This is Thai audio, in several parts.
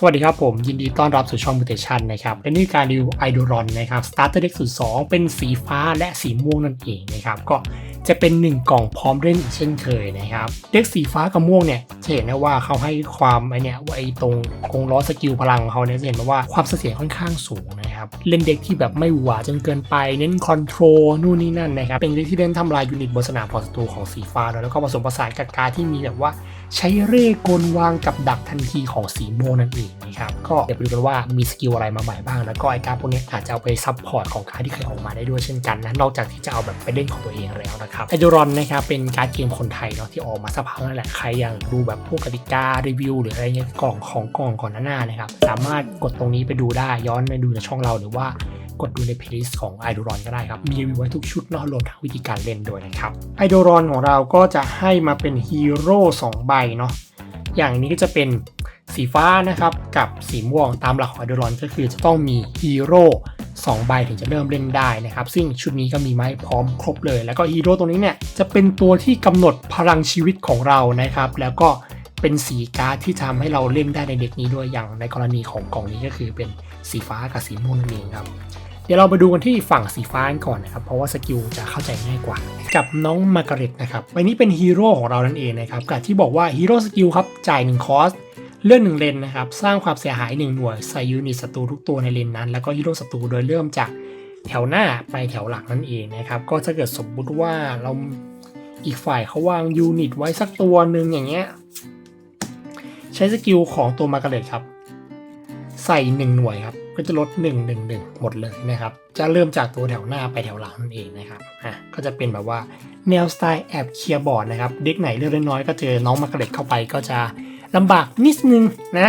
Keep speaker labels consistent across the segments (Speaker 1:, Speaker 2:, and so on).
Speaker 1: สวัสดีครับผม ยินดีต้อนรับสู่ช่อง Mutation นะครับและนี่การรีวิวไอด r รอนนะครับ Starter Deck สุด2เป็นสีฟ้าและสีม่วงนั่นเองนะครับก็จะเป็น 1 กล่องพร้อมเล่นอีกเช่นเคยนะครับเด็กสีฟ้ากับม่วงเนี่ยจะเห็นได้ว่าเขาให้ความไอเนี่ยว่าไอตรงกงล้อสกิลพลังของเขาเนี่ยจะเห็นได้ว่าความเสถียรค่อนข้างสูงนะครับ เล่นเด็กที่แบบไม่หวาจนเกินไป เน้นคอนโทรลนู่นนี่นั่นนะครับเป็นเด็กที่เล่นทำลายยูนิตบนสนามพอศัตรูของสีฟ้าแล้วก็ผสมผสานกับการที่มีแบบว่า ใช้เร่กลวางกับดักทันทีของสีโมนั่นเองนะครับก็เดี๋ยวไปดูกันว่ามีสกิลอะไรมาใหม่บ้าง แล้วก็ไอการพวกนี้อาจจะเอาไปซับพอร์ตของการที่เคยออกมาได้ด้วยเช่นกันนะนอกจากที่จะเอาแบบไปเล่นของตัวเองแล้วนะครับไอจูรอนนะครับเป็นการ์ดเกมคนไทยเนาะที่ออกมาสักพักนั่นแหละใครอยากดูแบบพวกกติการีวิวหรืออะไรเงี้ยกล่องของกล่องก่อนหน้านะครับสามารถกดตรงนี้ไปดูได้ย้อนไปดูในช่องเราหรือว่า กดดูในเพลย์ลิสต์ของไอด r รอนก็ได้ครับ มีรีวิวไว้ทุกชุดเนอะรวมทั้งวิธีการเล่นด้วยนะครับไอด r รอนของเราก็จะให้มาเป็นฮีโร่2ใบเนาะอย่างนี้ก็จะเป็นสีฟ้านะครับกับสีม่วงตามหลักของไอด r รอนก็คือจะต้องมีฮีโร่2ใบถึงจะเริ่มเล่นได้นะครับ ซึ่งชุดนี้ก็มีไม้พร้อมครบเลย แล้วก็ฮีโร่ตัวนี้เนี่ยจะเป็นตัวที่กำหนดพลังชีวิตของเรานะครับ แล้วก็เป็นสีการ์ดที่ทำให้เราเล่นได้ในเด็กนี้ด้วยอย่างในกรณีของกล่องนี้ก็คือเป็นสีฟ้ากับสีม่วงนั่นเองครับ เดี๋ยวเราไปดูกันที่ฝั่งสีฟ้าก่อนนะครับ เพราะว่าสกิลจะเข้าใจง่ายกว่า กับน้องมาการ์เร็ตนะครับวันนี้เป็นฮีโร่ของเรานั่นเองนะครับกับที่บอกว่าฮีโร่สกิลครับจ่าย1คอสเลื่อน1เลนนะครับสร้างความเสียหาย1หน่วยใส่ยูนิตศัตรูทุกตัวในเลนนั้น แล้วก็ฮีโร่ศัตรูโดยเริ่มจากแถวหน้าไปแถวหลังนั่นเองนะครับก็ถ้าเกิดสมมุติว่าเราอีกฝ่ายเขาวางยูนิตไว้สักตัวหนึ่งอย่างเงี้ยใช้สกิลของตัวมาการ์เร็ตครับ ใส่ 1 หน่วยครับ ก็จะลด 1 1 1 หมดเลยนะครับ จะเริ่มจากตัวแถวหน้าไปแถวหลังนั่นเองนะครับอะก็จะเป็นแบบว่าแนวสไตล์แอบเคลียร์บอร์ดนะครับ เด็กไหนเลือดน้อยก็เจอน้องมาเกล็ดเข้าไปก็จะลำบากนิดนึงนะ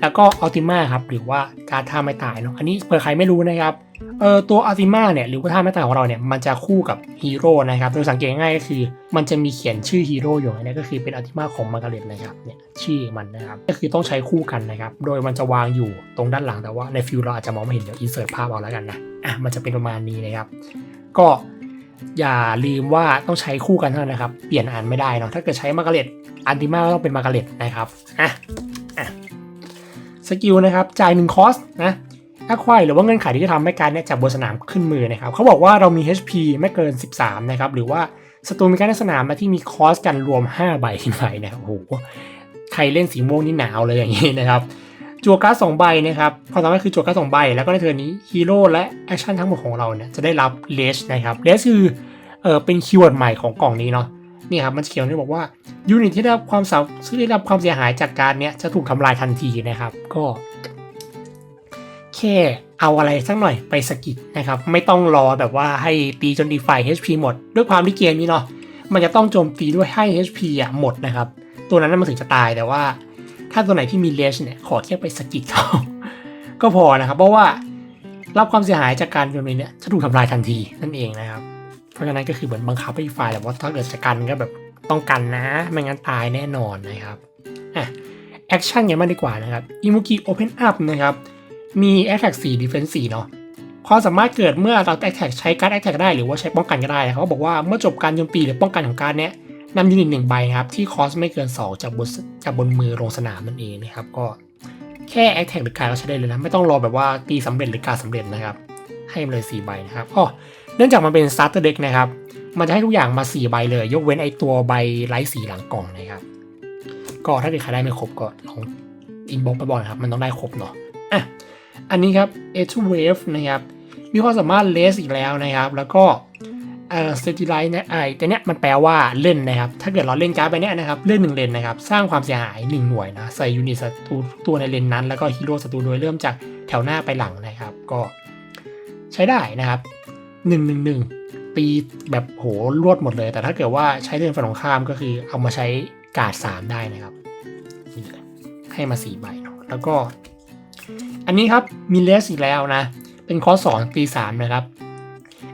Speaker 1: แล้วก็อัลติมาครับหรือว่าการท่าไม่ตายเนาะอันนี้เผื่อใครไม่รู้นะครับเออตัวอัลติมาเนี่ยหรือว่าท่าไม่ตายของเราเนี่ยมันจะคู่กับฮีโร่นะครับโดยสังเกตง่ายก็คือ มันจะมีเขียนชื่อฮีโร่อยู่นนี้ก็คือเป็นอัลติมาของมาร์กาเร็ตนะครับเนี่ยชื่อมันนะครับก็คือต้องใช้คู่กันนะครับโดยมันจะวางอยู่ตรงด้านหลังแต่ว่าในฟิลเราอาจจะมองไม่เห็นเดี๋ยวอินเสิร์ตภาพเอาแล้วกันนะอะมันจะเป็นประมาณนี้นะครับ ก็อย่าลืมว่าต้องใช้คู่กันเท่านั้นนะครับ เปลี่ยนอ่านไม่ได้เนาะถ้าเกิดใช้มาร์กาเร็ตอันติมาก็ต้องเป็นมาร์กาเร็ตนะครับอะ สกิลนะครับจ่ายหนึ่งคอสนะแอคควายหรือว่าเงื่อนไขที่จะทำให้การเนี่ยจากบนสนามขึ้นมือนะครับเขาบอกว่าเรามี HP ไม่เกิน 13 นะครับ หรือว่าศัตรูมีการในสนามมาที่มีคอสกันรวม 5 ใบขึ้นไปนะครับโอ้โหใครเล่นสีม่วงนี่หนาวเลยอย่างนี้นะครับจั่วการ์ดสองใบนะครับความสามารถคือจั่วการ์ดสองใบ แล้วก็ในเทอร์นนี้ฮีโร่และแอคชั่นทั้งหมดของเราเนี่ยจะได้รับเลสนะครับเลสคือเออเป็นคีย์เวิร์ดใหม่ของกล่องนี้เนาะ นี่ครับมันเขียนที่บอกว่ายูนิตที่ได้รับความสาที่ได้รับความเสียหายจากการเนี้ยจะถูกทำลายทันทีนะครับ ก็แค่เอาอะไรสักหน่อยไปสกิดนะครับ ไม่ต้องรอแบบว่าให้ตีจนอีกฝ่าย HP หมด ด้วยความที่เกมนี้เนาะมันจะต้องโจมตีด้วยให้ HP อะหมดนะครับ ตัวนั้นนะมันถึงจะตายแต่ว่า ถ้าตัวไหนที่มีเลชเนี่ยขอแค่ไปสกิดเขาก็พอนะครับ เพราะว่ารับความเสียหายจากการโจมตีเนี่ยจะถูกทำลายทันทีนั่นเองนะครับ เพราะฉะนั้นก็คือเหมือนบังคับให้อีกฝ่ายแหละว่าถ้าเกิดจะกันก็แบบต้องกันนะ ไม่งั้นตายแน่นอนนะครับอะแอคชั่นกันมากดีกว่านะครับอิมุกิโอเพนอัพนะครับมี Attack 4 Defense 4เนาะความสามารถเกิดเมื่อเรา Attack ใช้การ์ด Attack ได้หรือว่าใช้ป้องกันก็ได้เขาบอกว่าเมื่อจบการโจมตีหรือป้องกันของการเนี้ยนำยูนิตหนึ่งใบนะครับที่คอสไม่เกิน 2 จากบนจากบนมือลงสนามนั่นเองนะครับก็แค่ Attack หรือการก็ใช้ได้เลยนะ ไม่ต้องรอแบบว่าตีสำเร็จหรือการสำเร็จนะครับ ให้มาเลย 4 ใบนะครับอ๋อ เนื่องจากมันเป็น Starter Deck นะครับ มันจะให้ทุกอย่างมา 4 ใบเลย ยกเว้นไอตัวใบไร้สีหลังกล่องนะครับ ก็ถ้าเกิดใครได้ไม่ครบก็ลองอินบ็อกไปบอกนะครับ มันต้องได้ครบเนาะอะอันนี้ครับ a 2 wave นะครับ มีความสามารถเลสอีกแล้วนะครับ แล้วก็เอ่อ s t a t i l i z e เนี่ยไอ้แต่เนี้ยมันแปลว่าเล่นนะครับ ถ้าเกิดเราเล่นการ์ดไปเนี้ยนะครับ เล่นหนึ่งเลนนะครับ สร้างความเสียหาย 1 หน่วยนะ ใส่ยูนิตศัตรูตัวในเลนนั้น แล้วก็ฮีโร่ศัตรูโดยเริ่มจากแถวหน้าไปหลังนะครับ ก็ใช้ได้นะครับ 1 1 1 ตีแบบโหรวดหมดเลย แต่ถ้าเกิดว่าใช้เลนฝั่งตรงข้ามก็คือเอามาใช้การ์ด3ได้นะครับนี่เลยให้มา4ใบเนาะแล้วก็ อันนี้ครับมีเลสอีกแล้วนะ เป็นคอสองตีสามนะครับ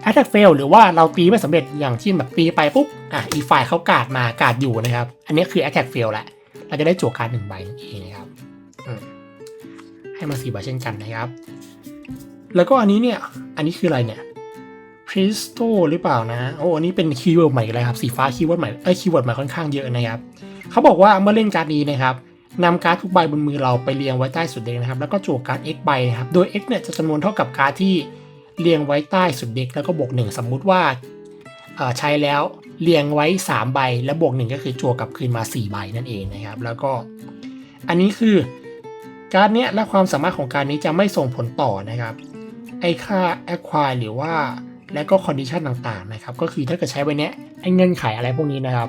Speaker 1: Attack fail หรือว่าเราตีไม่สำเร็จอย่างที่แบบตีไปปุ๊บอะอีฝ่ายเขากาดมากาดอยู่นะครับ อันนี้คือ Attack fail แหละเราจะได้จั่วการหนึ่งใบนั่นเองนะครับให้มาสี่ใบเช่นกันนะครับ แล้วก็อันนี้เนี่ย อันนี้คืออะไรเนี่ย p r i s t o หรือเปล่านะโอ้อันนี้เป็นคีย์เวิร์ดใหม่เลยครับ สีฟ้าคีย์เวิร์ดใหม่เอ้คีย์เวิร์ดใหม่ค่อนข้างเยอะนะครับเขาบอกว่าเมื่อเล่นการ์ดนี้นะครับนำการ์ดทุกใบบนมือเราไปเรียงไว้ใต้สุดเด็กนะครับ แล้วก็จั่วการ์ด x ใบนะครับ โดย x เนี่ยจะจำนวนเท่ากับการ์ดที่เรียงไว้ใต้สุดเด็กแล้วก็บวกหนึ่งสมมุติว่าใช้แล้วเรียงไว้ 3 ใบ แล้วบวกหนึ่งก็คือจั่วกลับคืนมา 4 ใบนั่นเองนะครับ แล้วก็อันนี้คือการ์ดเนี้ยและความสามารถของการดนี้จะไม่ส่งผลต่อนะครับไอค่า acquire หรือว่า และก็ condition ต่างๆนะครับก็คือถ้าเกิดใช้ไว้เนี้ยไอเงื่อนไขอะไรพวกนี้นะครับ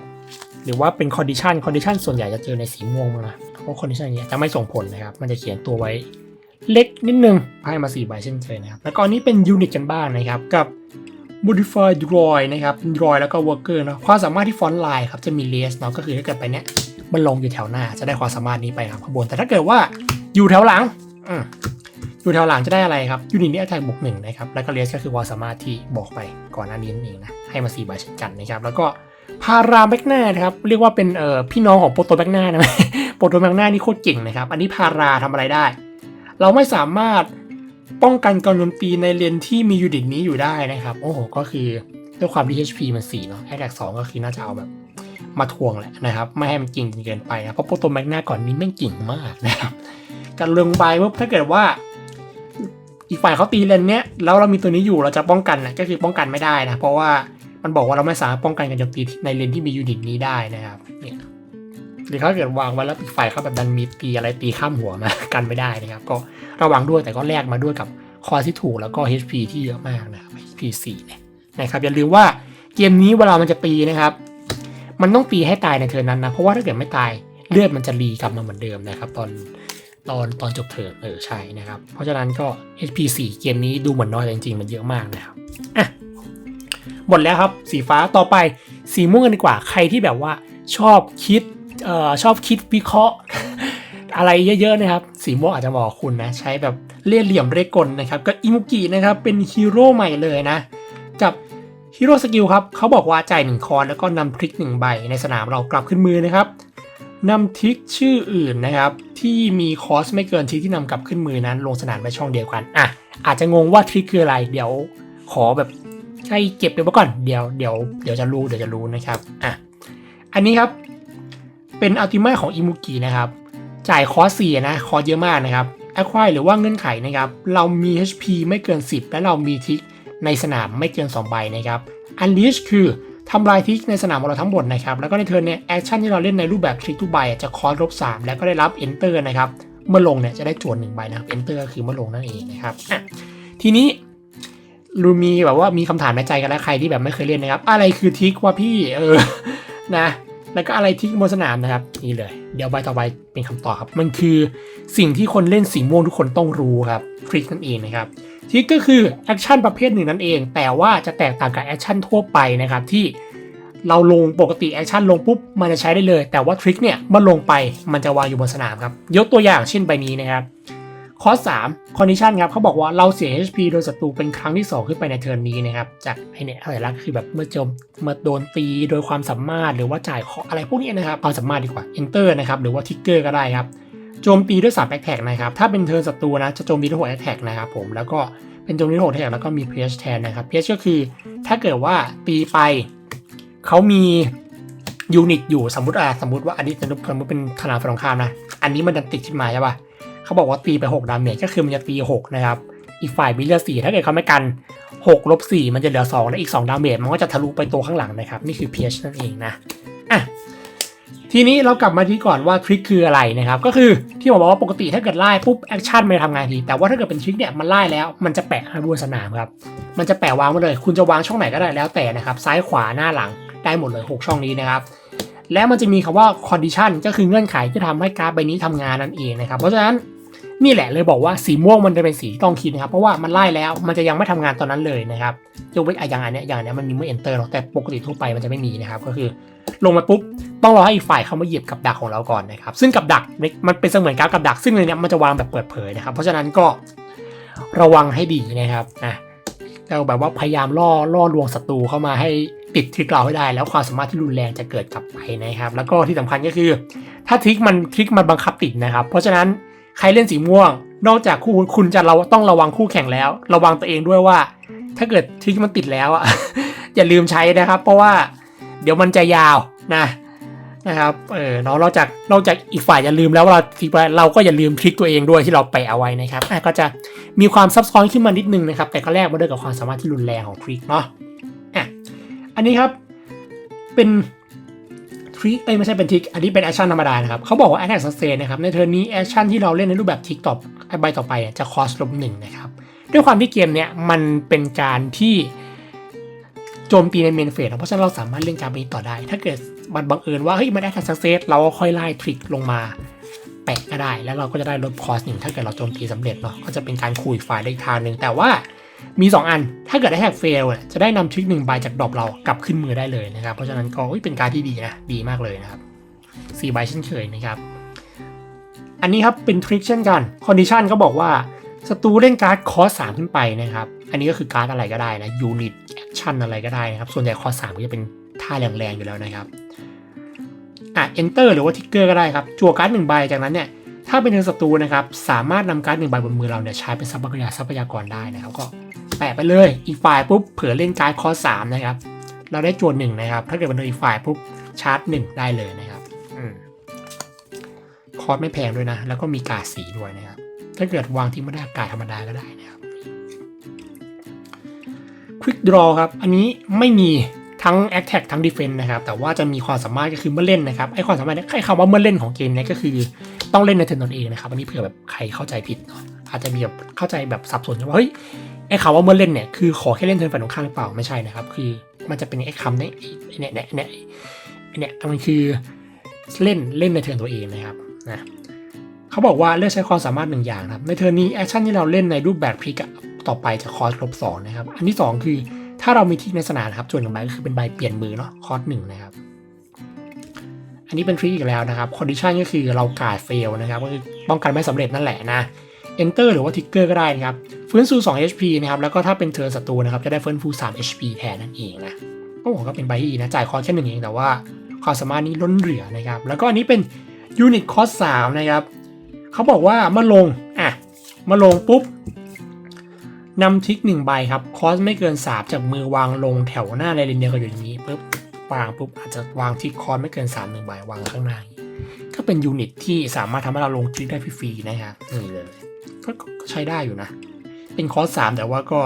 Speaker 1: หรือว่าเป็น condition condition ส่วนใหญ่จะเจอในสีม่วงมากนะเพราะ condition อย่างเงี้ยจะไม่ส่งผลนะครับมันจะเขียนตัวไว้เล็กนิดนึงให้มา4ใบเช่นเคยนะครับแล้วก็อันนี้เป็น unit กันบ้างนะครับกับ modify droid นะครับ droid แล้วก็ worker เนาะความสามารถที่ font line ครับจะมี l e s เนาะก็คือถ้าเกิดไปเนี้ยมันลงอยู่แถวหน้าจะได้ความสามารถนี้ไปครับข้างบนแต่ถ้าเกิดว่าอยู่แถวหลัง อยู่แถวหลังจะได้อะไรครับยูนิตนี้ attack บวกหนึ่งนะครับแล้วก็เลสก็คือความสามารถที่บอกไปก่อนหน้านี้นั่นเองนะให้มา4ใบเช่นกันนะครับแล้วก็พาราแบกนานะครับเรียกว่าเป็นเอ่อพี่น้องของโปรโตแบกนานะโปรโตแบกนานี่โคตรเก่งนะครับอันนี้พาราทำอะไรได้ เราไม่สามารถป้องกันการโจมตีในเลนที่มียูนิตนี้อยู่ได้นะครับโอ้โหก็คือด้วยความที่ HP มัน4เนาะ attack 2ก็คือน่าจะเอาแบบมาทวงแหละนะครับไม่ให้มันเก่งเกินไปนะเพราะโปรโตแบกนาก่อนนี้แม่งเก่งมากนะครับการลงไปปุ๊บถ้าเกิดว่า อีกฝ่ายเขาตีเลนเนี้ยแล้วเรามีตัวนี้อยู่เราจะป้องกันนะก็คือป้องกันไม่ได้นะ เพราะว่ามันบอกว่าเราไม่สามารถป้องกันการโจมตีในเลนที่มียูนิตนี้ได้นะครับเนี่ยหรือถ้าเกิดวางไว้แล้วอีกฝ่ายเขาแบบดันมีตีอะไรตีข้ามหัวมากันไม่ได้นะครับ ก็ระวังด้วยแต่ก็แลกมาด้วยกับคอที่ถูกแล้วก็ HP ที่เยอะมากนะครับ HP 4เนี่ยนะครับอย่าลืมว่าเกมนี้เวลามันจะตีนะครับ มันต้องตีให้ตายในเทิร์นนั้นนะเพราะว่าถ้าเกิดไม่ตายเลือดมันจะรีกลับมาเหมือนเดิมนะครับ ตอน ตอนตอนจบเทอมเออใช่นะครับ เพราะฉะนั้นก็ HP 4เกมนี้ดูเหมือนน้อยแต่จริงๆ มันเยอะมากนะครับอะหมดแล้วครับสีฟ้าต่อไปสีม่วงกันดีกว่าใครที่แบบว่าชอบคิดเอ่อชอบคิดวิเคราะห์ อะไรเยอะๆนะครับ สีม่วงอาจจะเหมาะกับคุณนะ ใช้แบบเลี่ยเหลี่ยมเรกลนะครับ ก็อิมุกินะครับเป็นฮีโร่ใหม่เลยนะ กับฮีโร่สกิลครับเขาบอกว่าจ่ายหนึ่งคอนแล้วก็นำพลิกหนึ่งใบในสนามเรากลับขึ้นมือนะครับ นำทิกชื่ออื่นนะครับ ที่มีคอสไม่เกินทิกที่นำกลับขึ้นมือนั้น ลงสนามไปช่องเดียวกันอะอาจจะงงว่าทิกคืออะไร เดี๋ยวขอแบบให้เก็บไปไว้ก่อนเดี๋ยวเดี๋ยวเดี๋ยวจะรู้เดี๋ยวจะรู้นะครับอะอันนี้ครับเป็นอัลติเมทของอิมุกินะครับ จ่ายคอสสี่นะคอสเยอะมากนะครับแอคควายหรือว่าเงื่อนไขนะครับ เรามี HP ไม่เกิน 10 และเรามีทิกในสนามไม่เกิน 2 ใบนะครับอันลิชคือ ทำลายทิกในสนามของเราทั้งหมดนะครับ แล้วก็ในเทิร์นเนี่ยแอคชั่นที่เราเล่นในรูปแบบทริกทุกใบจะคอร์สลบสามแล้วก็ได้รับ enter นะครับ เมื่อลงเนี่ยจะได้จวนหนึ่งใบนะครับ enter ก็คือเมื่อลงนั่นเองนะครับทีนี้รูมีแบบว่ามีคำถามในใจกันแล้วใครที่แบบไม่เคยเล่นนะครับ อะไรคือทิกวะพี่เออนะ แล้วก็อะไรทริกบนสนามนะครับนี่เลย เดี๋ยวใบต่อไปเป็นคำตอบครับ มันคือสิ่งที่คนเล่นสีม่วงทุกคนต้องรู้ครับทริกนั่นเองนะครับทริกก็คือแอคชั่นประเภทหนึ่งนั่นเอง แต่ว่าจะแตกต่างกับแอคชั่นทั่วไปนะครับที่เราลงปกติแอคชั่นลงปุ๊บมันจะใช้ได้เลย แต่ว่าทริคเนี่ยเมื่อลงไปมันจะวางอยู่บนสนามครับยกตัวอย่างเช่นใบนี้นะครับ ข้อ3 condition ครับเขาบอกว่าเราเสีย HP โดยศัตรูเป็นครั้งที่ 2 ขึ้นไปในเทิร์นนี้นะครับ จากไอเนี่ยอะไรลักคือแบบเมื่อโจมเมื่อโดนตีโดยความสามารถหรือว่าจ่ายขออะไรพวกนี้นะครับความสามารถดีกว่า enter นะครับหรือว่าทิกเกอร์ก็ได้ครับโจมตีด้วย3 a t t a c k นะครับถ้าเป็นเทิร์นศัตรูนะจะโจมตีด้วย6 attack นะครับผมแล้วก็เป็นโจมตีด้วย6 attack แล้วก็มี PH แทนนะครับ PH ก็คือถ้าเกิดว่าตีไปเขามียูนิตอยู่สมมติอะสมมติว่าอันนี้สมมติสมมติเป็นขนาดฝั่งตรงข้ามนะ อันนี้มันดันติดขึ้นมาใช่ปะ เขาบอกว่าตีไป6ดาเมจก็คือมันจะตี6นะครับอีกฝ่ายมีเลือด4ถ้าเกิดเขาไม่กัน6ลบ4มันจะเหลือ 2 และอีก 2 ดาเมจมันก็จะทะลุไปตัวข้างหลังนะครับ นี่คือ PH นั่นเองนะอะทีนี้เรากลับมาที่ก่อนว่าทริคคืออะไรนะครับ ก็คือที่ผมบอกว่าปกติถ้าเกิดไล่ปุ๊บแอคชั่นมันทำงานที แต่ว่าถ้าเกิดเป็นทริคเนี่ยมันไล่แล้วมันจะแปะให้บนสนามครับ มันจะแปะวางไว้เลย คุณจะวางช่องไหนก็ได้แล้วแต่นะครับ ซ้ายขวาหน้าหลังได้หมดเลย 6 ช่องนี้นะครับและมันจะมีคำว่า condition ก็คือเงื่อนไขที่ทำให้การ์ดใบนี้ทำงานนั่นเองนะครับ เพราะฉะนั้น นี่แหละเลยบอกว่าสีม่วงมันจะเป็นสีที่ต้องคิดนะครับ เพราะว่ามันไล่แล้วมันจะยังไม่ทำงานตอนนั้นเลยนะครับยกเว้นอะอย่างอันเนี้ยอย่างอันเนี้ยมันมีเมื่อ enter หรอกแต่ปกติทั่วไปมันจะไม่มีนะครับ ก็คือลงมาปุ๊บต้องรอให้อีกฝ่ายเข้ามาเหยียบกับดักของเราก่อนนะครับ ซึ่งกับดักมันเป็นเสมือนการกับดัก ซึ่งในเนี้ยมันจะวางแบบเปิดเผยนะครับ เพราะฉะนั้นก็ระวังให้ดีนะครับนะเราแบบว่าพยายามล่อล่อลวงศัตรูเข้ามาให้ติดทริกเราให้ได้ แล้วความสามารถที่รุนแรงจะเกิดกลับไปนะครับ แล้วก็ที่สำคัญก็คือ ถ้าทริกมันทริกมันบังคับติดนะครับ เพราะฉะนั้น ใครเล่นสีม่วง นอกจากคู่คุณจะเราต้องระวังคู่แข่งแล้ว ระวังตัวเองด้วยว่า ถ้าเกิดทริกมันติดแล้วอะอย่าลืมใช้นะครับ เพราะว่าเดี๋ยวมันจะยาวนะนะครับเออเนาะนอกจากนอกจากอีกฝ่ายจะลืมแล้วว่าเราทริกเราก็อย่าลืมทริกตัวเองด้วยที่เราแปะเอาไว้นะครับก็จะมีความซับซ้อนขึ้นมานิดนึงนะครับ แต่ก็แลกมาด้วยกับความสามารถที่รุนแรงของทริกเนาะอะอันนี้ครับเป็น ทริกเอ้ยไม่ใช่เป็นทริกอันนี้เป็นแอคชั่นธรรมดานะครับเขาบอกว่า attack sustain นะครับในเทิร์นนี้แอคชั่นที่เราเล่นในรูปแบบทริกต่อใบต่อไปจะคอสลบหนึ่งนะครับด้วยความที่เกมเนี้ยมันเป็นการที่โจมตีในเมนเฟสเพราะฉะนั้นเราสามารถเล่นการนี้ต่อได้ ถ้าเกิดมันบังเอิญว่าเฮ้ยมันได้ทักซักเซสเราก็ค่อยไล่ทริคลงมาแปะก็ได้ แล้วเราก็จะได้ลดคอสหนึ่งถ้าเกิดเราโจมตีสำเร็จเนาะก็จะเป็นการคุยฝ่ายได้ทางหนึ่งแต่ว่า มี 2 อัน ถ้าเกิดได้แฮกเฟลจะได้นำทริคหนึ่งใบจากดรอปเรากลับขึ้นมือได้เลยนะครับ เพราะฉะนั้นก็เป็นการที่ดีนะ ดีมากเลยนะครับสี่ใบเช่นเคยนะครับ อันนี้ครับเป็นทริคเช่นกัน คอนดิชันก็บอกว่าศัตรูเล่นการ์ดคอสสามขึ้นไปนะครับ อันนี้ก็คือการ์ดอะไรก็ได้นะยูนิตแอคชั่นอะไรก็ได้นะครับ ส่วนใหญ่คอสสามก็จะเป็นท่าแรงๆอยู่แล้วนะครับอะ enter หรือว่าทิกเกอร์ก็ได้ครับจั่วการ์ดหนึ่งใบจากนั้นเนี่ย ถ้าเป็นเทิร์นศัตรูนะครับ สามารถนำการ์ดหนึ่งใบบนมือเราเนี่ยใช้เป็นทรัพยากรทรัพยากรได้นะครับ ก็แปะไปเลย อีกฝ่ายปุ๊บเผื่อเล่นการ์ดคอสสามนะครับ เราได้จั่วหนึ่งนะครับ ถ้าเกิดเป็นโดนอีกฝ่ายปุ๊บชาร์จหนึ่งได้เลยนะครับอืมคอสไม่แพงด้วยนะ แล้วก็มีกาดสีด้วยนะครับ ถ้าเกิดวางที่ไม่ได้กาดธรรมดาก็ได้นะครับ Quick Draw ครับ อันนี้ไม่มีทั้ง Attack ทั้ง Defense นะครับ แต่ว่าจะมีความสามารถก็คือเมื่อเล่นนะครับ ไอความสามารถเนี่ยไอคำว่าเมื่อเล่นของเกมเนี้ก็คือ ต้องเล่นในเทิร์นตนเองนะครับอันนี้เผื่อแบบใครเข้าใจผิดเนาะอาจจะมีแบบเข้าใจแบบสับสนว่าเฮ้ยไอคำว่าเมื่อเล่นเนี่ยคือขอแค่เล่นเทิร์นฝ่ายตรงข้ามหรือเปล่าไม่ใช่นะครับ คือมันจะเป็นไอคำเนี่ยไอ้เนี่ยเนี่ยเนี่ยเนี่ยมันคือเล่นเล่นในเทิร์นตัวเองนะครับนะเขาบอกว่าเลือกใช้ความสามารถหนึ่งอย่างครับในเทิร์นนี้แอคชั่นที่เราเล่นในรูปแบบพลิกะต่อไปจะคอสลบสองนะครับ อันที่สองคือถ้าเรามีทิกในสนามครับส่วนหนึ่งใบก็คือเป็นใบเปลี่ยนมือเนาะคอสหนึ่งนะครับ อันนี้เป็นทริกอีกแล้วนะครับคอนดิชันก็คือเรากาดเฟลนะครับ ก็คือป้องกันไม่สำเร็จนั่นแหละนะ enter หรือว่าทิกเกอร์ก็ได้นะครับ ฟื้นฟู2 HP นะครับ แล้วก็ถ้าเป็นเทิร์นศัตรูนะครับ จะได้ฟื้นฟู3 HP แทนนั่นเองนะโอ้โหก็เป็นใบที่ดีนะ จ่ายคอสแค่หนึ่งเอง แต่ว่าความสามารถนี้ล้นเหลือนะครับ แล้วก็อันนี้เป็นยูนิตคอสสามนะครับเขาบอกว่ามื่อลง อะมื่อลงปุ๊บนำทิกหนึ่งใบครับ คอสไม่เกินสามจากมือวางลงแถวหน้าในลินเดียวกันอยู่อย่างนี้ปุ๊บ วางปุ๊บอาจจะวางทิกคอสไม่เกินสามหนึ่งใบวางข้างหน้าอย่างนี้ก็เป็นยูนิตที่สามารถทำให้เราลงทิกได้ฟรีๆนะครับนี่เลยก็ก็ใช้ได้อยู่นะ เป็นคอสสามแต่ว่าก็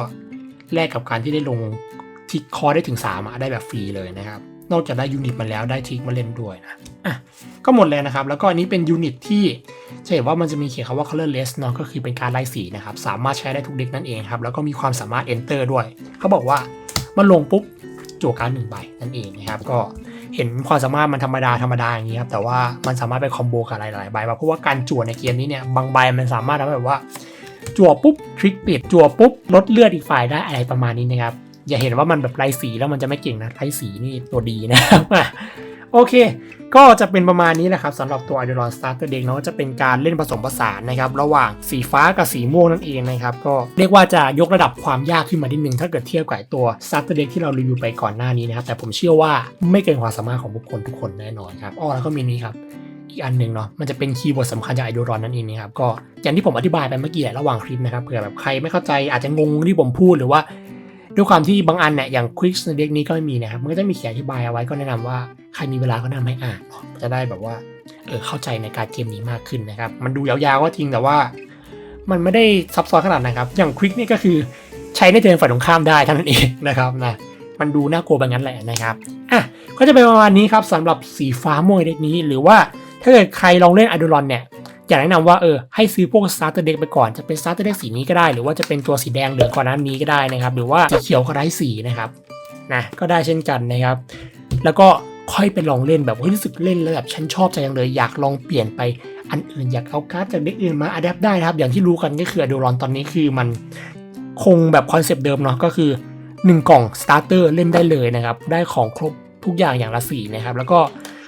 Speaker 1: แลกกับการที่ได้ลงทิกคอสได้ถึงสามอะได้แบบฟรีเลยนะครับ นอกจากได้ยูนิตมาแล้วได้ทิกมาเล่นด้วยนะอะก็หมดเลยนะครับ แล้วก็อันนี้เป็นยูนิตที่จะเห็นว่ามันจะมีเขียนคำว่า colorless เนาะก็คือเป็นการไล่สีนะครับ สามารถใช้ได้ทุกเด็กนั่นเองครับแล้วก็มีความสามารถ enter ด้วย เขาบอกว่ามันลงปุ๊บ จั่วการดหนึ่งใบนั่นเองนะครับก็เห็นความสามารถมันธรรมดาธรรมดาอย่างนี้ครับแต่ว่ามันสามารถไปคอมโบกับหลายๆใบเพราะว่าการจั่วในเกมนี้เนี่ยบางใบมันสามารถทำแบบว่า จั่วปุ๊บทริกปิดจั่วปุ๊บลดเลือดอีกฝ่ายได้อะไรประมาณนี้นะครับอย่าเห็นว่ามันแบบไร้สีแล้วมันจะไม่เก่งนะไร้สีนี่ตัวดีนะครับ โอเค ก็จะเป็นประมาณนี้แหละครับสำหรับตัว i d o l o n Starter Deck เนาะจะเป็นการเล่นผสมผสานนะครับระหว่างสีฟ้ากับสีม่วงนั่นเองนะครับก็เรียกว่าจะยกระดับความยากขึ้นมานิดนึงถ้าเกิดเทียบกับตัว Starter Deck ที่เรารีวิวไปก่อนหน้านี้นะครับแต่ผมเชื่อว่าไม่เกินความสามารถของบุคคลทุกคนแน่นอนครับอ้อแล้วก็มีนี้ครับอีกอันหนึ่งเนาะมันจะเป็นคีย์เวิร์ดสำคัญจากไอโดรอนนั่นเองนะครับก็อย่างที่ผมอธิบายไปเมื่อกี้แหละระหว่างคลิปนะครับเผื่อแบบใครไม่เข้าใจอาจจะงงที่ผมพูดหรือว่า ด้วยความที่บางอันเนี่ยอย่างควิกในเด็กนี้ก็ไม่มีนะครับมันก็จะมีเขียนอธิบายเอาไว้ก็แนะนำว่าใครมีเวลาก็แนะนำให้อ่านจะได้แบบว่าเออเข้าใจในการเกมนี้มากขึ้นนะครับ มันดูยาวๆก็จริงแต่ว่า มันไม่ได้ซับซ้อนขนาดนั้นครับ อย่างควิกนี่ก็คือใช้ในเทิร์นฝ่ายตรงข้ามได้เท่านั้นเองนะครับนะมันดูน่ากลัวแบบนั้นแหละนะครับอะก็จะเป็นประมาณนี้ครับสำหรับสีฟ้าม่วงเด็กนี้หรือว่าถ้าเกิดใครลองเล่นอะดูรอนเนี่ย อยากแนะนำว่าเออให้ซื้อพวก starter deck ไปก่อนจะเป็น starter deck สีนี้ก็ได้ หรือว่าจะเป็นตัวสีแดงเหลืองก่อนหน้านี้ก็ได้นะครับ หรือว่าสีเขียวก็ได้สีนะครับนะก็ได้เช่นกันนะครับ แล้วก็ค่อยไปลองเล่นแบบรู้สึกเล่นแล้วแบบฉันชอบใจจังเลยอยากลองเปลี่ยนไปอันอื่นอยากเอาการ์ดจากเด็กอื่นมาอัดแอปได้นะครับ อย่างที่รู้กันก็คืออ d ดรอนตอนนี้คือมันคงแบบคอนเซปต์เดิมเนาะก็คือ 1 กล่องสตาร์เตอร์เล่นได้เลยนะครับ ได้ของครบทุกอย่างอย่างละสีนะครับ แล้วก็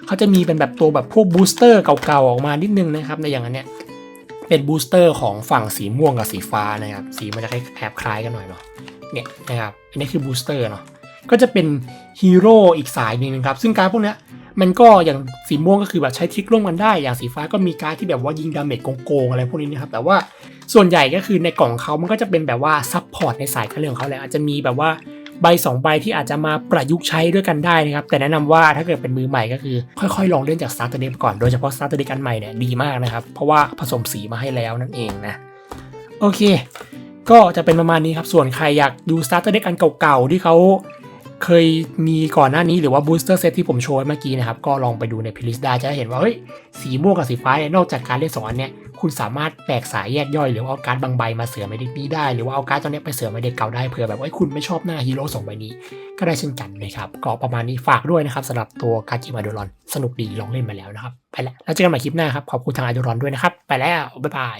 Speaker 1: เขาจะมีเป็นแบบตัวแบบพวกบูสเตอร์เก่าๆออกมานิดนึงนะครับในอย่างอันเนี้ยเป็นบูสเตอร์ของฝั่งสีม่วงกับสีฟ้านะครับสีมันจะคล้ายแอบคล้ายกันหน่อยเนาะเนี่ยนะครับอันนี้คือบูสเตอร์เนาะก็จะเป็นฮีโร่อีกสายหนึ่งนะครับซึ่งการพวกเนี้ยมันก็อย่างสีม่วงก็คือแบบใช้ทริคร่วมกันได้ อย่างสีฟ้าก็มีการที่แบบว่ายิงดาเมจโกงๆอะไรพวกนี้นะครับ แต่ว่าส่วนใหญ่ก็คือในกล่องเขามันก็จะเป็นแบบว่าซับพอร์ตในสายการเรื่องเขาแหละอาจจะมีแบบว่า ใบ 2 ใบที่อาจจะมาประยุกต์ใช้ด้วยกันได้นะครับ แต่แนะนำว่าถ้าเกิดเป็นมือใหม่ก็คือ ค่อยๆ ลองเล่นจาก Starter Deck ก่อน โดยเฉพาะ Starter Deck อันใหม่เนี่ยดีมากนะครับ เพราะว่าผสมสีมาให้แล้วนั่นเองนะ โอเค ก็จะเป็นประมาณนี้ครับ ส่วนใครอยากดู Starter Deck อันเก่าๆที่เขา เคยมีก่อนหน้านี้หรือว่า Booster Set ที่ผมโชว์เมื่อกี้นะครับ ก็ลองไปดูใน playlist ได้จะเห็นว่าเฮ้ยสีม่วงกับสีฟ้าเนี่ยนอกจากการเล่นสองอันเนี่ยคุณสามารถแตกสายแยกย่อย หรือว่าเอาการ์ดบางใบมาเสริมในเด็กนี้ได้ หรือว่าเอาการ์ดตัวนี้ไปเสริมในเด็กเก่าได้เผื่อแบบว่าคุณไม่ชอบหน้าฮีโร่สองใบนี้ ก็ได้เช่นกันนะครับก็ประมาณนี้ฝากด้วยนะครับสำหรับตัวการจิมาโดรอนสนุกดีลองเล่นมาแล้วนะครับไปแล้วแล้วเจอกันใหม่คลิปหน้าครับขอบคุณทางไอโดรอนด้วยนะครับไปแล้วบ๊ายบาย